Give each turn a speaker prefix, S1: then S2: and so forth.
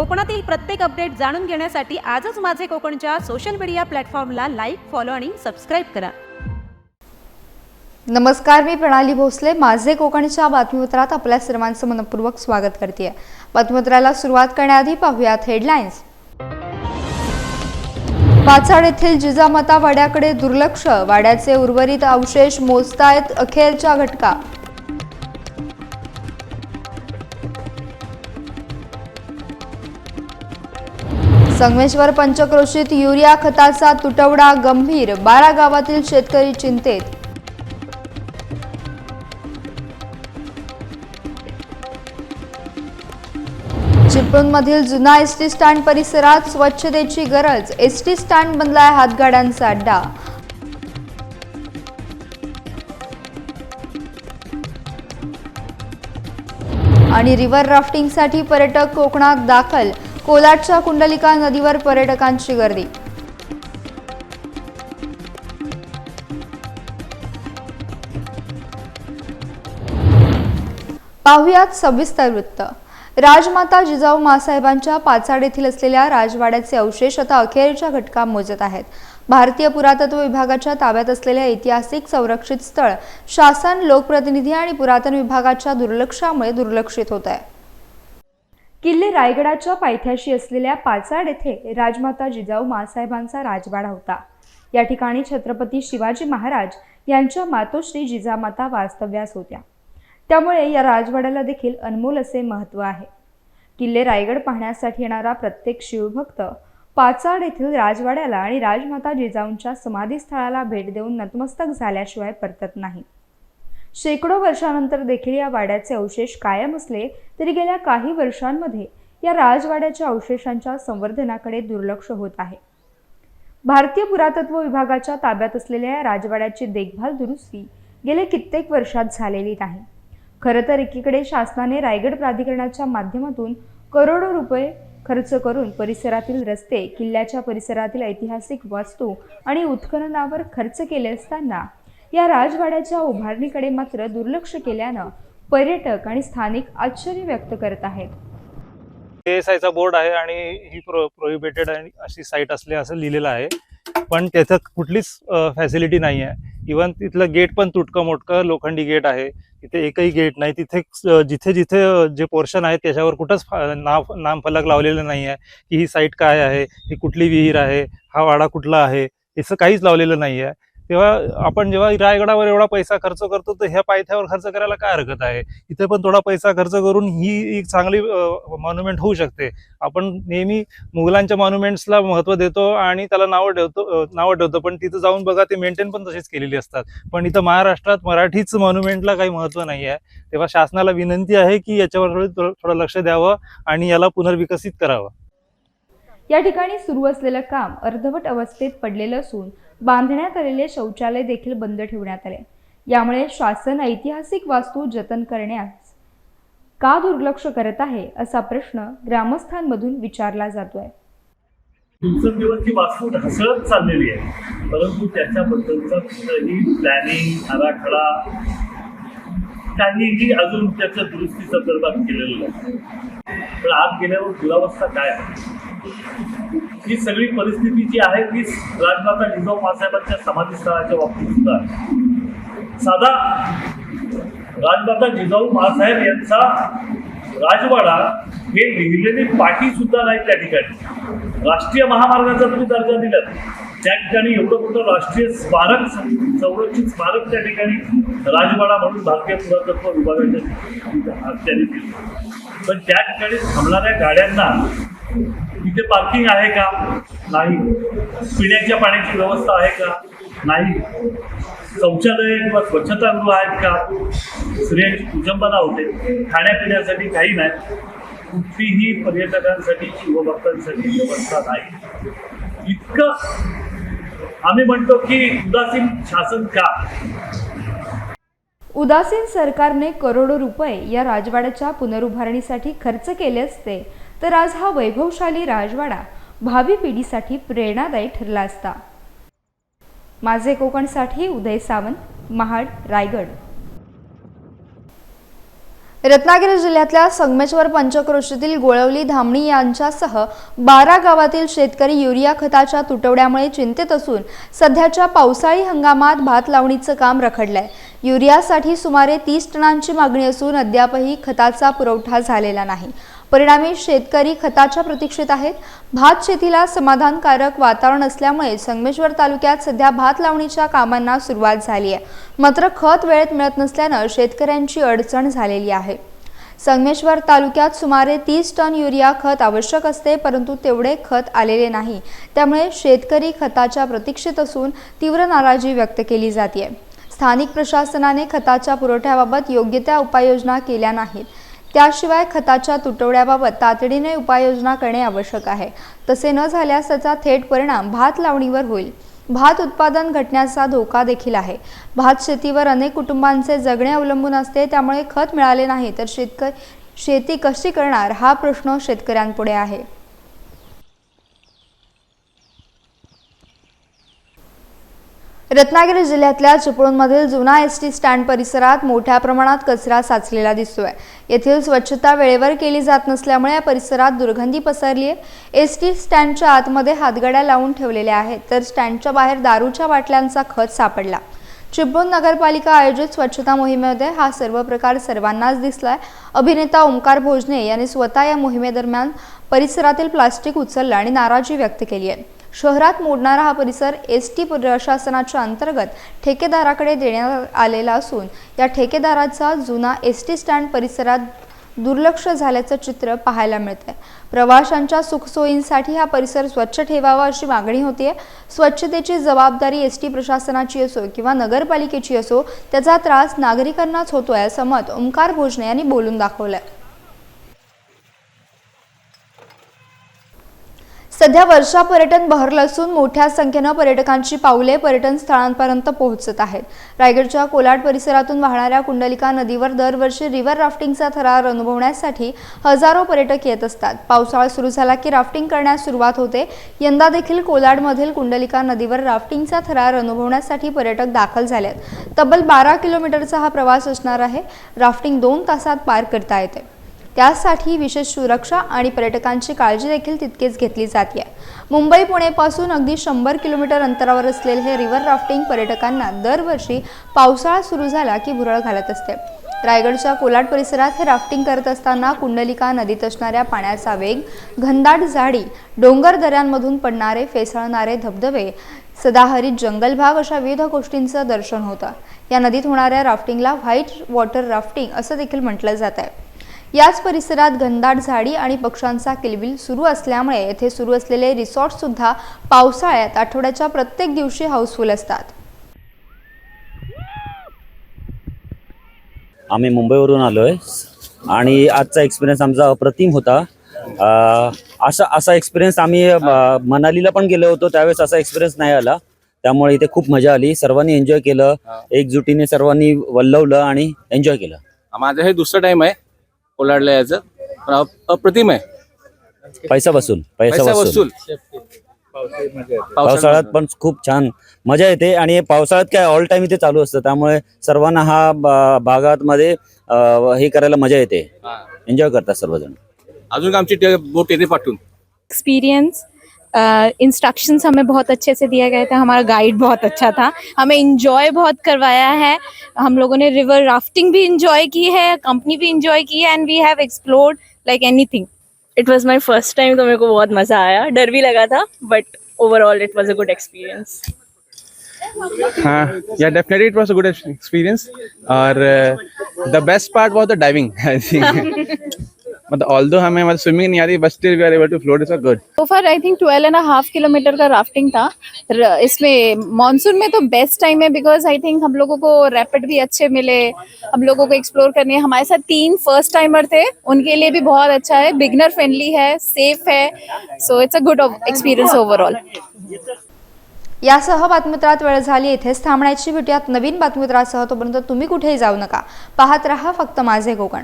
S1: कोकणातील प्रत्येक अपडेट जाणून घेण्यासाठी आजच माझे कोकणच्या सोशल मीडिया प्लॅटफॉर्मला लाईक फॉलो आणि सबस्क्राईब करा.
S2: नमस्कार मी प्रणाली भोसले. माझे कोकणच्या बातमीपत्रात आपल्या सर्वांचं मनपूर्वक स्वागत करते. बातमीपत्राला सुरुवात करण्याआधी पाहूयात हेडलाईन्स पाचाड येथील जिजामाता वाड्याकडे दुर्लक्ष. वाड्याचे उर्वरित अवशेष मोजतायत अखेरच्या घटका. संगमेश्वर पंचक्रोशीत युरिया खताचा तुटवडा गंभीर बारा गावातील शेतकरी चिंतेत. चिपळूणमधील जुना एस टी स्टँड परिसरात स्वच्छतेची गरज एस टी स्टँड बनलाय हातगाड्यांचा अड्डा. आणि रिव्हर राफ्टिंगसाठी पर्यटक कोकणात दाखल कोलाटच्या कुंडलिका नदीवर पर्यटकांची गर्दी. पाहुयात सविस्तर वृत्त. राजमाता जिजाऊ मासाहेबांच्या पाचाड येथील असलेल्या राजवाड्याचे अवशेष आता अखेरच्या घटका मोजत आहेत. भारतीय पुरातत्व विभागाच्या ताब्यात असलेले ऐतिहासिक संरक्षित स्थळ शासन लोकप्रतिनिधी आणि पुरातन विभागाच्या दुर्लक्षामुळे दुर्लक्षित होत आहे किल्ले रायगडाच्या पायथ्याशी असलेल्या पाचाड येथे राजमाता जिजाऊ मासाहेबांचा राजवाडा होता. या ठिकाणी छत्रपती शिवाजी महाराज यांच्या मातोश्री जिजामाता वास्तव्यास होत्या. त्यामुळे या राजवाड्याला देखील अनमोल असे महत्त्व आहे. किल्ले रायगड पाहण्यासाठी येणारा प्रत्येक शिवभक्त पाचाड येथील राजवाड्याला आणि राजमाता जिजाऊंच्या समाधीस्थळाला भेट देऊन नतमस्तक झाल्याशिवाय परतत नाही. शेकडो वर्षानंतर देखील या वाड्याचे अवशेष कायम असले तरी गेल्या काही वर्षांमध्ये या राजवाड्याच्या अवशेषांच्या संवर्धनाकडे दुर्लक्ष होत आहे. भारतीय पुरातत्व विभागाच्या ताब्यात असलेल्या या राजवाड्याची देखभाल दुरुस्ती गेले कित्येक वर्षात झालेली नाही. खरं तर एकीकडे शासनाने रायगड प्राधिकरणाच्या माध्यमातून करोडो रुपये खर्च करून परिसरातील रस्ते किल्ल्याच्या परिसरातील ऐतिहासिक वास्तू आणि उत्खननावर खर्च केले असताना या राजवाड्याच्या उभारणीकडे मात्र दुर्लक्ष केल्यानं पर्यटक आणि स्थानिक आश्चर्य व्यक्त करत आहेत.
S3: एसआयचा बोर्ड आहे आणि ही प्रो प्रोहिबिटेड आणि अशी साईट असले असं लिहिलेलं आहे. पण त्याच्यात कुठलीच फॅसिलिटी नाही आहे इवन तिथलं गेट पण तुटकं मोठकं लोखंडी गेट आहे. तिथे एकही गेट नाही. तिथे जिथे जिथे जे पोर्शन आहे त्याच्यावर कुठंच नाव नामफलक लावलेलं नाही आहे की ही साईट काय आहे ही कुठली विहीर आहे हा वाडा कुठला आहे याचं काहीच लावलेलं नाही आहे तेव्हा आपण जेव्हा रायगडावर एवढा पैसा खर्च करतो तर ह्या पायथ्यावर खर्च करायला काय हरकत आहे? इथे पण थोडा पैसा खर्च करून ही एक चांगली मॉन्युमेंट होऊ शकते. आपण नेहमी मुघलांच्या मॉन्युमेंट्सला महत्त्व देतो आणि त्याला नावं ठेवतो नावं ठेवतो. पण तिथं जाऊन बघा ते मेंटेन पण तशीच केलेली असतात. पण इथं महाराष्ट्रात मराठीच मॉन्युमेंटला काही महत्त्व नाही आहे. तेव्हा शासनाला विनंती आहे की याच्यावर थोडं थोडं लक्ष द्यावं आणि याला पुनर्विकसित करावं.
S2: या ठिकाणी सुरू असलेलं काम अर्धवट अवस्थेत पडलेलं असून बांधण्यात आलेले शौचालय देखील बंद ठेवण्यात आले. यामुळे शासन ऐतिहासिक वास्तू जतन करण्यास का दुर्लक्ष करत आहे असा प्रश्न ग्रामस्थांमधून विचारला जातोय.
S4: दिवसेंदिवस ही वास्तू ढासळत चाललेली आहे. परंतु त्याच्याबद्दलचा कुठलंही प्लॅनिंग आराखडा काहीही अजून त्याच्या दुरुस्ती संदर्भात केलेलं नाही. पण आत गेल्यावर दुरावस्था काय आहे? ही सगळी परिस्थिती जी आहे ती राजमाता जिजाऊ मासाहेबांच्या समाधीस्थळाच्या बाबतीत सुद्धा आहे. साधा राजमाता जिजाऊ मासाहेब यांचा राजवाडा हे लिहिलेली पाठी सुद्धा नाही त्या ठिकाणी. राष्ट्रीय महामार्गाचा तुम्ही दर्जा दिला. त्या ठिकाणी एवढं मोठं राष्ट्रीय स्मारक संरक्षित स्मारक त्या ठिकाणी राजवाडा म्हणून भारतीय पुरातत्व विभागाच्या त्यांनी दिलं. पण त्या ठिकाणी थांबणाऱ्या गाड्यांना तिथे पार्किंग आहे का? नाही. पिण्याच्या पाण्याची व्यवस्था आहे का? नाही. शौचालय किंवा स्वच्छतागृह आहेत का? स्त्रियांची कुटुंबना होते. खाण्यापिण्यासाठी काही नाही. कुठलीही पर्यटकांसाठी शिवभक्तांसाठी व्यवस्था नाही. इतकं आम्ही म्हणतो की उदासीन शासन का?
S2: उदासीन सरकारने करोडो रुपये या राजवाड्याच्या पुनरुभारणीसाठी खर्च केले असते. तर आज हा वैभवशाली राजवाडा भावी पिढीसाठी प्रेरणादायी ठरला असता. माझे कोकणसाठी उदय सावंत महाड रायगड. रत्नागिरी जिल्ह्यातल्या संगमेश्वर पंचक्रोशीतील गोळवली धामणी यांच्यासह बारा गावातील शेतकरी युरिया खताच्या तुटवड्यामुळे चिंतेत असून सध्याच्या पावसाळी हंगामात भात लावणीचं काम रखडलंय. युरियासाठी सुमारे तीस टनांची मागणी असून अद्यापही खताचा पुरवठा झालेला नाही. परिणामी शेतकरी खताच्या प्रतीक्षेत आहेत. भात शेतीला समाधानकारक वातावरण असल्यामुळे संगमेश्वर तालुक्यात सध्या भात लावणीच्या कामांना सुरुवात झाली आहे. मात्र खत वेळेत मिळत नसल्यानं शेतकऱ्यांची अडचण झालेली आहे. संगमेश्वर तालुक्यात सुमारे तीस टन युरिया खत आवश्यक असते परंतु तेवढे खत आलेले नाही. त्यामुळे शेतकरी खताच्या प्रतीक्षेत असून तीव्र नाराजी व्यक्त केली जाते स्थानिक प्रशासनाने खताच्या पुरवठ्याबाबत योग्य त्या उपाययोजना केल्या नाहीत. त्याशिवाय खताच्या तुटवड्याबाबत तातडीने उपाययोजना करणे आवश्यक आहे. तसे न झाल्यास त्याचा थेट परिणाम भात लावणीवर होईल. भात उत्पादन घटण्याचा धोका देखील आहे. भात शेतीवर अनेक कुटुंबांचे जगणे अवलंबून असते त्यामुळे खत मिळाले नाही तर शेतकरी शेती कशी करणार हा प्रश्न शेतकऱ्यांपुढे आहे. रत्नागिरी जिल्ह्यातल्या चिपळूणमधील जुना एस टी स्टँड परिसरात मोठ्या प्रमाणात कचरा साचलेला दिसतोय. येथील स्वच्छता वेळेवर केली जात नसल्यामुळे या परिसरात दुर्गंधी पसरली आहे. एस टी स्टँडच्या आतमध्ये हातगड्या लावून ठेवलेल्या आहेत तर स्टँडच्या बाहेर दारूच्या बाटल्यांचा खत सापडला. चिपळूण नगरपालिका आयोजित स्वच्छता मोहिमेमध्ये हा सर्व प्रकार सर्वांनाच दिसलाय. अभिनेता ओंकार भोजने यांनी स्वतः या मोहिमेदरम्यान परिसरातील प्लास्टिक उचललं आणि नाराजी व्यक्त केली आहे. शहरात मोडणारा हा परिसर एस टी प्रशासनाच्या अंतर्गत ठेकेदाराकडे देण्यात आलेला असून या ठेकेदाराचा जुना एस टी स्टँड परिसरात दुर्लक्ष झाल्याचं चित्र पाहायला मिळतंय. प्रवाशांच्या सुखसोयींसाठी हा परिसर स्वच्छ ठेवावा अशी मागणी होतीये. स्वच्छतेची जबाबदारी एस टी प्रशासनाची असो किंवा नगरपालिकेची असो त्याचा त्रास नागरिकांनाच होतोय असं मत ओंकार भोजने यांनी बोलून दाखवलंय. सध्या वर्षा पर्यटन बहरलं असून मोठ्या संख्येनं पर्यटकांची पावले पर्यटन स्थळांपर्यंत पोहोचत आहेत. रायगडच्या कोलाड परिसरातून वाहणाऱ्या कुंडलिका नदीवर दरवर्षी रिव्हर राफ्टिंगचा थरार अनुभवण्यासाठी हजारो पर्यटक येत असतात. पावसाळा सुरू झाला की राफ्टिंग करण्यास सुरुवात होते. यंदा देखील कोलाडमधील कुंडलिका नदीवर राफ्टिंगचा थरार अनुभवण्यासाठी पर्यटक दाखल झालेत. तब्बल बारा किलोमीटरचा हा प्रवास असणार आहे. राफ्टिंग दोन तासात पार करता येते. त्यासाठी विशेष सुरक्षा आणि पर्यटकांची काळजी देखील तितकेच घेतली जाते मुंबई पुणेपासून अगदी शंभर किलोमीटर अंतरावर असलेले हे रिव्हर राफ्टिंग पर्यटकांना दरवर्षी पावसाळा सुरू झाला की भुरळ घालत असते. रायगडच्या कोलाड परिसरात हे राफ्टिंग करत असताना कुंडलिका नदीत असणाऱ्या पाण्याचा वेग घनदाट झाडी डोंगर दऱ्यांमधून पडणारे फेसळणारे धबधबे सदाहरित जंगल भाग अशा विविध गोष्टींचं दर्शन होतं. या नदीत होणाऱ्या राफ्टिंगला व्हाईट वॉटर राफ्टिंग असं देखील म्हटलं जात आहे याच परिसरात घनदाट झाडी आणि पक्ष्यांचा किलबिल सुरू असल्यामुळे येथे सुरू असलेले रिसॉर्ट सुद्धा पावसाळ्यात आठवड्याच्या प्रत्येक दिवशी हाऊसफुल असतात.
S5: आम्ही मुंबईवरून आलो आहे आणि आजचा एक्सपिरियन्स आमचा अप्रतिम होता. असा असा एक्सपिरियन्स आम्ही मनालीला पण गेलो होतो त्यावेळेस असा एक्सपिरियन्स नाही आला. त्यामुळे इथे खूप मजा आली. सर्वांनी एन्जॉय केलं. एकजुटीने सर्वांनी वल्लवलं आणि एन्जॉय केलं.
S6: माझं हे दुसरं टाइम आहे. कोलाडला यायचं पण अप- अप्रतिम आहे.
S5: पैसा वसूल पैसा
S6: पैसा
S5: वसूल.
S6: वसूल.
S5: पावसाळ्यात पण खूप छान मजा येते आणि हे पावसाळ्यात काय ऑल टाइम इथे चालू असतं. त्यामुळे सर्वांना हा बा- भागामध्ये अं, हे करायला मजा येते.
S6: हा.
S5: एन्जॉय करतात सर्वजण.
S6: अजून आमची टे- बोट येते पाठवून?
S7: एक्सपीरियंस इंस्ट्रक्शंस हमें बहुत अच्छे से दिया गया था हमारा गाइड बहुत अच्छा था। हमें इंजॉय बहुत करवाया है। हम लोगों ने रिवर राफ्टिंग भी इंजॉय की है कंपनी भी इंजॉय की है and we have explored like anything
S8: it was my first time तो मेरे को बहुत मज़ा आया। डर भी लगा था but overall it was a good experience
S9: हाँ yeah definitely it was a good experience और the best part was the diving I think मतलब although हमें मतलब स्विमिंग नहीं
S7: far i think 12 and a half kilometre का rafting था। इसमें monsoon में तो बेस्ट टाइम है बिकॉज आई थिंक हम लोगों को रैपिड भी अच्छे मिले। हम लोगों को एक्सप्लोर करने हमारे साथ तीन फर्स्ट टाइमर थे। उनके लिए भी बहुत अच्छा है। बिगनर फ्रेंडली है सेफ है। So it's a good experience overall
S2: यासह बातमीपत्रात वेळ झाली. इथेच थांबण्याची भेटूयात. नवीन बातमीपत्रासह तोपर्यंत तुम्ही कुठेही जाऊ नका. पाहत रहा फक्त माझे कोकण